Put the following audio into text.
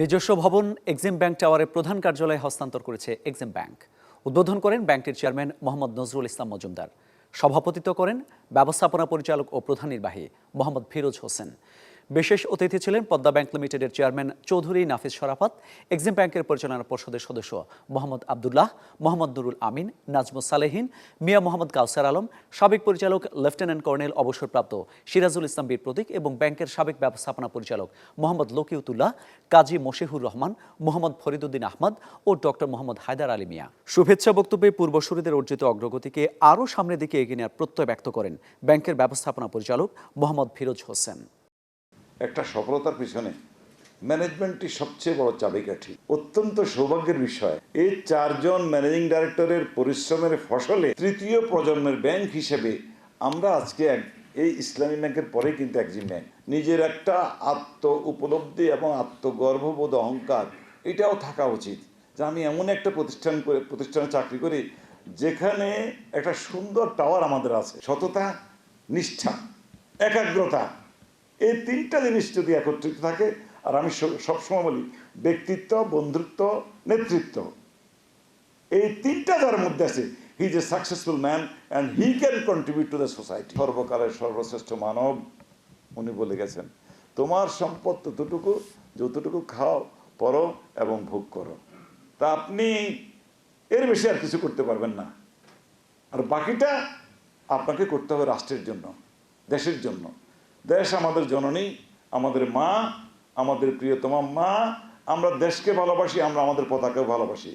নিজস্ব ভবন Exim bank টাওয়ারের প্রধান কার্যালয়ে হস্তান্তর করেছে এক্সিম ব্যাংক। উদ্বোধন করেন ব্যাংকটির চেয়ারম্যান মোহাম্মদ নজরুল ইসলাম মজুমদার। সভাপতিত্ব করেন ব্যবস্থাপনা পরিচালক ও প্রধান নির্বাহী মোহাম্মদ ফিরোজ হোসেন। বিশেষ অতিথি ছিলেন পদ্মা ব্যাংক লিমিটেডের চেয়ারম্যান চৌধুরী নাফিজ শরাফত, এক্সিম ব্যাংকের পরিচালনা পর্ষদের সদস্য মোহাম্মদ আবদুল্লাহ, মোহাম্মদ নুরুল আমিন, নাজমুস সালেহিন, মিয়া মোহাম্মদ কাউসার আলম, সাবেক পরিচালক লেফটেন্যান্ট কর্নেল অবসরপ্রাপ্ত সিরাজুল ইসলাম বীর প্রতীক এবং ব্যাংকের সাবেক ব্যবস্থাপনা পরিচালক মোহাম্মদ লকিউতুল্লাহ, কাজী মশিহুর রহমান, মোহাম্মদ ফরিদুদ্দিন আহমদ ও ডক্টর মোহাম্মদ হায়দার আলী মিয়া। শুভেচ্ছা বক্তব্যে পূর্বসূরিদের অর্জিত অগ্রগতিকে আরও সামনের দিকে এগিয়ে নেওয়ার প্রত্যয় ব্যক্ত করেন ব্যাংকের ব্যবস্থাপনা পরিচালক মোহাম্মদ ফিরোজ হোসেন। একটা সফলতার পিছনে ম্যানেজমেন্টটি সবচেয়ে বড় চাবিকাঠি। অত্যন্ত সৌভাগ্যের বিষয় এই চারজন ম্যানেজিং ডাইরেক্টরের পরিশ্রমের ফসলে তৃতীয় প্রজন্মের ব্যাংক হিসেবে আমরা আজকে এক- এই ইসলামী ব্যাংকের পরে কিন্তু একজন ব্যাংক। নিজের একটা আত্ম উপলব্ধি এবং আত্মগর্ভবোধ অহংকার, এটাও থাকা উচিত যে আমি এমন একটা প্রতিষ্ঠান করে, প্রতিষ্ঠানে চাকরি করি যেখানে একটা সুন্দর টাওয়ার আমাদের আছে। সততা, নিষ্ঠা, একাগ্রতা এই তিনটা জিনিস যদি একত্রিত থাকে, আর আমি সবসময় বলি, ব্যক্তিত্ব, বন্ধুত্ব, নেতৃত্ব। এই তিনটা যার মধ্যে আছে he is a successful man and he can contribute to the society সর্বকালের সর্বশ্রেষ্ঠ মানব, উনি বলে গেছেন, তোমার সম্পদ ততটুকু, যতটুকু খাও পরো এবং ভোগ করো। তা আপনি এর বেশি আর কিছু করতে পারবেন না। আর বাকিটা আপনাকে করতে হবে রাষ্ট্রের জন্য, দেশের জন্য। দেশ আমাদের জননী, আমাদের মা, আমাদের প্রিয়তমা মা, আমরা দেশকে ভালোবাসি, আমরা আমাদের পতাকাও ভালোবাসি।